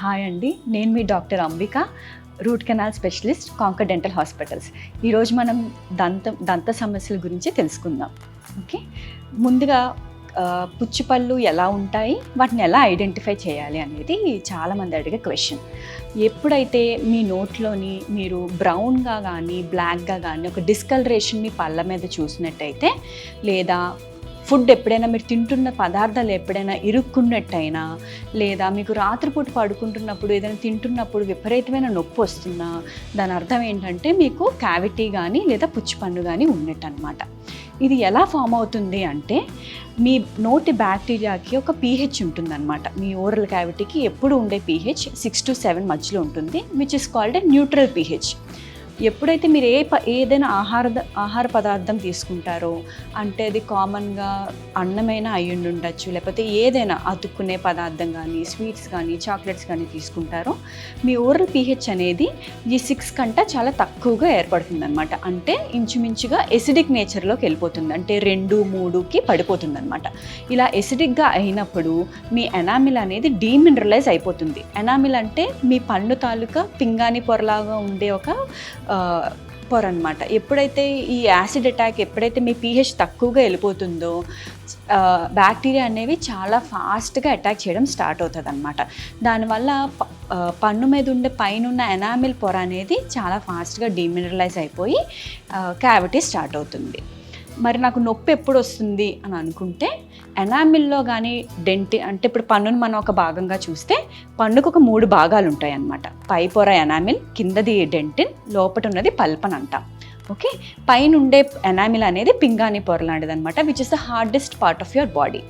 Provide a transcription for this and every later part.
Hi అండి. నేను మీ doctor Ambika root canal specialist canker dental hospitals. ఈరోజు మనం దంత దంత సమస్యల గురించి తెలుసుకుందాం. ఓకే? ముందుగా పుచ్చిపళ్ళు ఎలా ఉంటాయి? వాటిని ఎలా ఐడెంటిఫై చేయాలి అనేది చాలామంది అడిగే క్వశ్చన్. ఎప్పుడైతే మీ నోట్లోని మీరు బ్రౌన్గా కానీ బ్లాక్గా కానీ ఒక డిస్కలరేషన్ మీ పళ్ళ మీద చూసినట్టయితే లేదా ఫుడ్ ఎప్పుడైనా మీరు తింటున్న పదార్థాలు ఎప్పుడైనా ఇరుక్కున్నట్టయినా లేదా మీకు రాత్రిపూట పడుకుంటున్నప్పుడు ఏదైనా తింటున్నప్పుడు విపరీతమైన నొప్పి వస్తున్నా దాని అర్థం ఏంటంటే మీకు క్యావిటీ కానీ లేదా పుచ్చిపన్ను కానీ ఉన్నట్టు అనమాట ఇది ఎలా ఫామ్ అవుతుంది అంటే మీ నోటి బ్యాక్టీరియాకి ఒక పీహెచ్ ఉంటుందన్నమాట. మీ ఓరల్ క్యావిటీకి ఎప్పుడు ఉండే పీహెచ్ సిక్స్ టు సెవెన్ మధ్యలో ఉంటుంది which is called a neutral pH. ఎప్పుడైతే మీరు ఏ ప ఏదైనా ఆహార ఆహార పదార్థం తీసుకుంటారో అంటే అది కామన్గా అన్నమైనా అయ్యుండి ఉండొచ్చు లేకపోతే ఏదైనా అతుక్కునే పదార్థం కానీ స్వీట్స్ కానీ చాక్లెట్స్ కానీ తీసుకుంటారో మీ ఓరల్ పీహెచ్ అనేది ఈ సిక్స్ కంట చాలా తక్కువగా ఏర్పడుతుంది అనమాట అంటే ఇంచుమించుగా ఎసిడిక్ నేచర్లోకి వెళ్ళిపోతుంది. అంటే రెండు మూడుకి పడిపోతుంది అనమాట ఇలా ఎసిడిక్గా అయినప్పుడు మీ ఎనామిల్ అనేది డీమినరలైజ్ అయిపోతుంది. ఎనామిల్ అంటే మీ పన్ను తాలూకా పింగాణి పొరలాగా ఉండే ఒక పొర అనమాట ఎప్పుడైతే ఈ యాసిడ్ అటాక్ ఎప్పుడైతే మీ పీహెచ్ తక్కువగా వెళ్ళిపోతుందో బ్యాక్టీరియా అనేవి చాలా ఫాస్ట్గా అటాక్ చేయడం స్టార్ట్ అవుతుంది అనమాట దానివల్ల పన్ను మీద ఉండే పైన ఉన్న ఎనామిల్ పొర అనేది చాలా ఫాస్ట్గా డీమినరలైజ్ అయిపోయి క్యావిటీ స్టార్ట్ అవుతుంది. మరి నాకు నొప్పి ఎప్పుడు వస్తుంది అని అనుకుంటే ఎనామిల్లో కానీ డెంటి అంటే ఇప్పుడు పన్నును మనం ఒక భాగంగా చూస్తే పన్నుకు ఒక మూడు భాగాలు ఉంటాయి అన్నమాట పై పొర ఎనామిల్ కిందది డెంటిన్ లోపట ఉన్నది పల్పన్ అంటాం ఓకే? పైన ఉండే ఎనామిల్ అనేది పింగాణి పొర లాంటిది అనమాట which is the hardest part of your body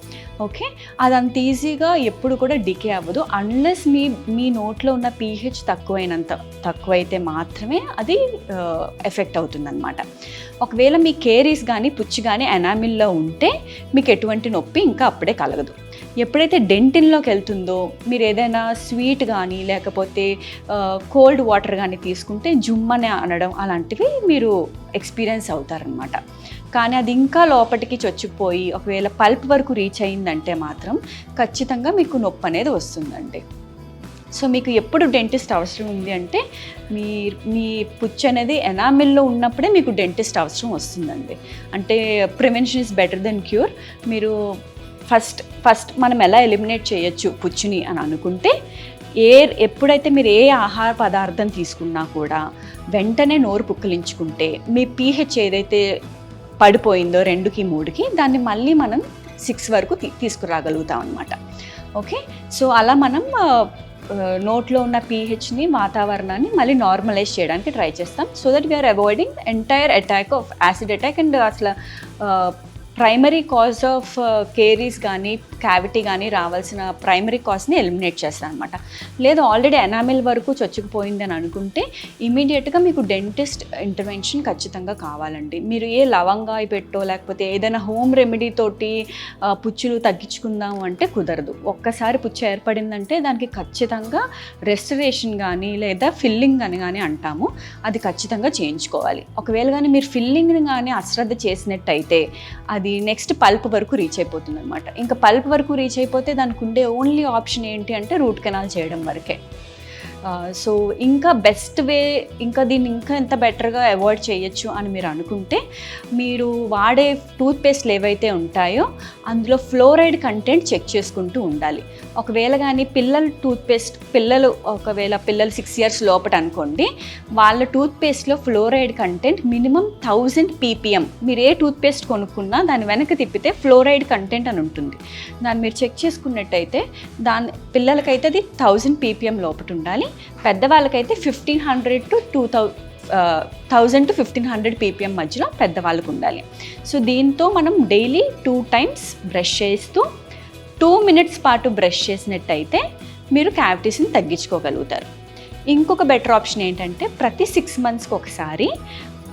okay? అది అంత ఈజీగా ఎప్పుడు కూడా డికే అవ్వదు. అన్లెస్ మీ మీ నోట్లో ఉన్న పీహెచ్ తక్కువైనంత తక్కువైతే మాత్రమే అది ఎఫెక్ట్ అవుతుందన్నమాట. ఒకవేళ మీ కేరీస్ కానీ పుచ్చి కానీ ఎనామిల్లో ఉంటే మీకు ఎటువంటి నొప్పి ఇంకా అప్పుడే కలగదు. ఎప్పుడైతే డెంటిన్లోకి వెళ్తుందో మీరు ఏదైనా స్వీట్ కానీ లేకపోతే కోల్డ్ వాటర్ కానీ తీసుకుంటే జుమ్మని అనడం అలాంటివి మీరు ఎక్స్పీరియన్స్ అవుతారనమాట కానీ అది ఇంకా లోపలికి చొచ్చిపోయి ఒకవేళ పల్ప్ వరకు రీచ్ అయిందంటే మాత్రం ఖచ్చితంగా మీకు నొప్పి అనేది వస్తుందండి. సో మీకు ఎప్పుడు డెంటిస్ట్ అవసరం ఉంది అంటే మీ మీ పుచ్చు అనేది ఎనామిల్లో ఉన్నప్పుడే మీకు డెంటిస్ట్ అవసరం వస్తుందండి. అంటే prevention is better than cure. మీరు ఫస్ట్ ఫస్ట్ మనం ఎలా ఎలిమినేట్ చేయొచ్చు పుచ్చుని అని అనుకుంటే ఏ ఎప్పుడైతే మీరు ఏ ఆహార పదార్థం తీసుకున్నా కూడా వెంటనే నోరు పుక్కిలించుకుంటే మీ పీహెచ్ ఏదైతే పడిపోయిందో రెండుకి మూడుకి దాన్ని మళ్ళీ మనం సిక్స్ వరకు తీసుకురాగలుగుతాం అనమాట ఓకే? సో అలా మనం నోట్లో ఉన్న పీహెచ్ని వాతావరణాన్ని మళ్ళీ నార్మలైజ్ చేయడానికి ట్రై చేస్తాం. So that we are avoiding entire attack of acid attack and అసలు ప్రైమరీ కాజ్ ఆఫ్ కేరీస్ కానీ క్యావిటీ కానీ రావాల్సిన ప్రైమరీ కాజ్ని ఎలిమినేట్ చేస్తాను అనమాట లేదు ఆల్రెడీ ఎనామిల్ వరకు చొచ్చుకుపోయిందని అని అనుకుంటే ఇమీడియట్గా మీకు డెంటిస్ట్ ఇంటర్వెన్షన్ ఖచ్చితంగా కావాలండి. మీరు ఏ లవంగాయ పెట్టో లేకపోతే ఏదైనా హోమ్ రెమెడీ తోటి పుచ్చులు తగ్గించుకుందాము అంటే కుదరదు. ఒక్కసారి పుచ్చు ఏర్పడిందంటే దానికి ఖచ్చితంగా రెస్టరేషన్ కానీ లేదా ఫిల్లింగ్ అని కానీ అంటాము. అది ఖచ్చితంగా చేయించుకోవాలి. ఒకవేళ కానీ మీరు ఫిల్లింగ్ని కానీ అశ్రద్ధ చేసినట్టయితే అది అది నెక్స్ట్ పల్ప్ వరకు రీచ్ అయిపోతుంది అనమాట ఇంకా పల్ప్ వరకు రీచ్ అయిపోతే దానికి ఉండే ఓన్లీ ఆప్షన్ ఏంటి అంటే రూట్ కెనాల్ చేయడం వరకే. సో ఇంకా బెస్ట్ వే ఇంకా దీన్ని ఇంకా ఎంత బెటర్గా అవాయిడ్ చేయొచ్చు అని మీరు అనుకుంటే మీరు వాడే టూత్పేస్ట్లు ఏవైతే ఉంటాయో అందులో ఫ్లోరైడ్ కంటెంట్ చెక్ చేసుకుంటూ ఉండాలి. ఒకవేళ కానీ పిల్లల టూత్పేస్ట్ పిల్లలు ఒకవేళ పిల్లలు సిక్స్ ఇయర్స్ లోపట అనుకోండి వాళ్ళ టూత్పేస్ట్లో fluoride content minimum thousand PPM. మీరు ఏ టూత్పేస్ట్ కొనుక్కున్నా దాని వెనక తిప్పితే ఫ్లోరైడ్ కంటెంట్ అని ఉంటుంది. దాన్ని మీరు చెక్ చేసుకున్నట్టయితే దాని పిల్లలకైతే అది థౌజండ్ పీపీఎం లోపట ఉండాలి. పెద్దవాళ్ళకైతే fifteen hundred to two thou thousand to fifteen hundred PPM మధ్యలో పెద్దవాళ్ళకు ఉండాలి. సో దీంతో మనం డైలీ టూ టైమ్స్ బ్రష్ చేస్తూ టూ మినిట్స్ పాటు బ్రష్ చేసినట్టయితే మీరు క్యావిటీస్ని తగ్గించుకోగలుగుతారు. ఇంకొక బెటర్ ఆప్షన్ ఏంటంటే ప్రతి సిక్స్ మంత్స్కి ఒకసారి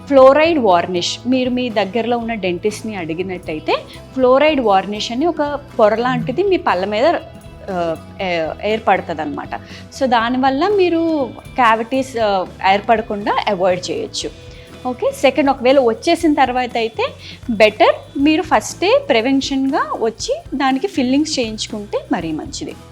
ఫ్లోరైడ్ వార్నిష్ మీరు మీ దగ్గరలో ఉన్న డెంటిస్ట్ని అడిగినట్టయితే ఫ్లోరైడ్ వార్నిష్ అని ఒక పొర లాంటిది మీ పళ్ళ మీద ఏర్పడుతుంది అనమాట సో దానివల్ల మీరు క్యావిటీస్ ఏర్పడకుండా అవాయిడ్ చేయొచ్చు. ఓకే సెకండ్ ఒకవేళ వచ్చేసిన తర్వాత అయితే బెటర్ మీరు ఫస్టే ప్రివెన్షన్గా వచ్చి దానికి ఫిల్లింగ్స్ చేయించుకుంటే మరీ మంచిది.